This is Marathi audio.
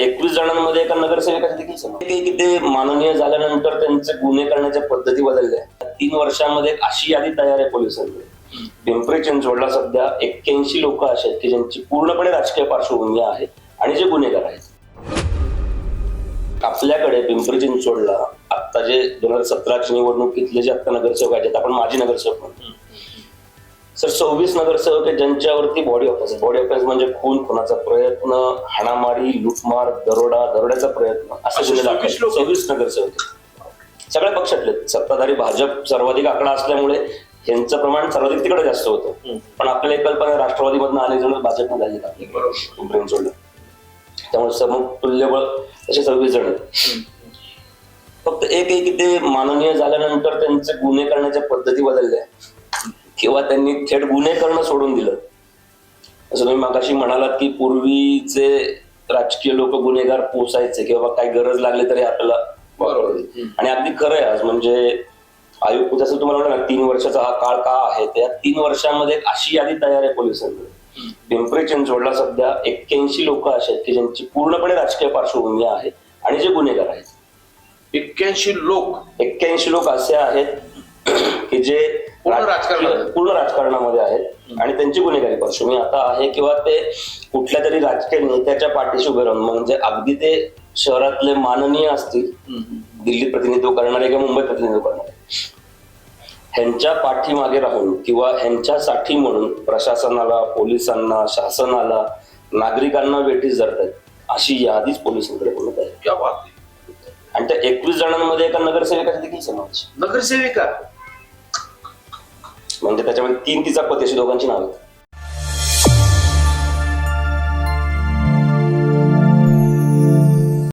एकवीस जणांमध्ये एका नगरसेविका देखील की ते माननीय झाल्यानंतर त्यांचे गुन्हे करण्याच्या पद्धती बदलल्या. तीन वर्षामध्ये अशी यादी तयार आहे पोलिसांकडे. पिंपरी चिंचवडला सध्या एक्क्याऐंशी लोक असे आहेत की ज्यांची पूर्णपणे राजकीय पार्श्वभूमी आहे आणि जे गुन्हेगार आहेत. आपल्याकडे पिंपरी चिंचवडला आता जे दोन हजार सतराच्या निवडणुकीतले जे आता नगरसेवक आहेत आपण माजी नगरसेवक म्हणतो. सर सव्वीस नगरसेवक आहेत ज्यांच्यावरती बॉडी ऑफिस बॉडी ऑफिस म्हणजे खून खुनाचा प्रयत्न हाणामारी लुटमार दरोडा दरोड्याचा प्रयत्न असे गुन्हे दाखल 26 लोक? सव्वीस नगरसेवक. सगळ्या पक्षातले. सत्ताधारी भाजप सर्वाधिक आकडा असल्यामुळे यांचं प्रमाण सर्वाधिक तिकडे जास्त होतं. पण आपल्याला एक कल्पना आहे, राष्ट्रवादीमधून अनेक जण भाजपमध्ये आले आपले चिंचवडला त्यामुळे समतुल्यबळ असे सव्वीस जण आहेत. फक्त एक आहे की ते माननीय झाल्यानंतर त्यांचे गुन्हे करण्याच्या पद्धती बदलल्या किंवा त्यांनी थेट गुन्हे करणं सोडून दिलं. असं तुम्ही मागाशी म्हणालात की पूर्वीचे राजकीय लोक गुन्हेगार पोसायचे की बाबा काही गरज लागली तरी आपल्याला वापरते आणि अगदी खरं आहे आज म्हणजे आयुक्त जसं तुम्हाला म्हणलं तीन वर्षाचा हा काळ का आहे? त्या तीन वर्षामध्ये अशी यादी तयार आहे पोलिसांकडे. पिंपरी चिंचवडला सध्या एक्क्याऐंशी लोक असे आहेत की ज्यांची पूर्णपणे राजकीय पार्श्वभूमी आहे आणि जे गुन्हेगार आहेत. एक्क्याऐंशी लोक. एक्क्याऐंशी लोक असे आहेत की जे पूर्ण राजकारणामध्ये. पूर्ण राजकारणामध्ये आहेत आणि त्यांची गुन्हेगारी पार्श्वभूमी आता आहे किंवा ते कुठल्या तरी राजकीय नेत्याच्या पाठीशी उभे राहून म्हणजे अगदी ते शहरातले माननीय असतील दिल्ली प्रतिनिधित्व करणारे किंवा मुंबई प्रतिनिधित्व करणारे ह्यांच्या पाठीमागे राहून किंवा ह्यांच्यासाठी म्हणून प्रशासनाला पोलिसांना शासनाला नागरिकांना वेठीस धरतायत अशी यादीच पोलिसांकडे बोलत आहे. आणि त्या एकवीस जणांमध्ये एका नगरसेवकाचा देखील समावेश. नगरसेविका म्हणजे त्याच्यामध्ये तीन तिचा पती अशी दोघांची नाव आहेत.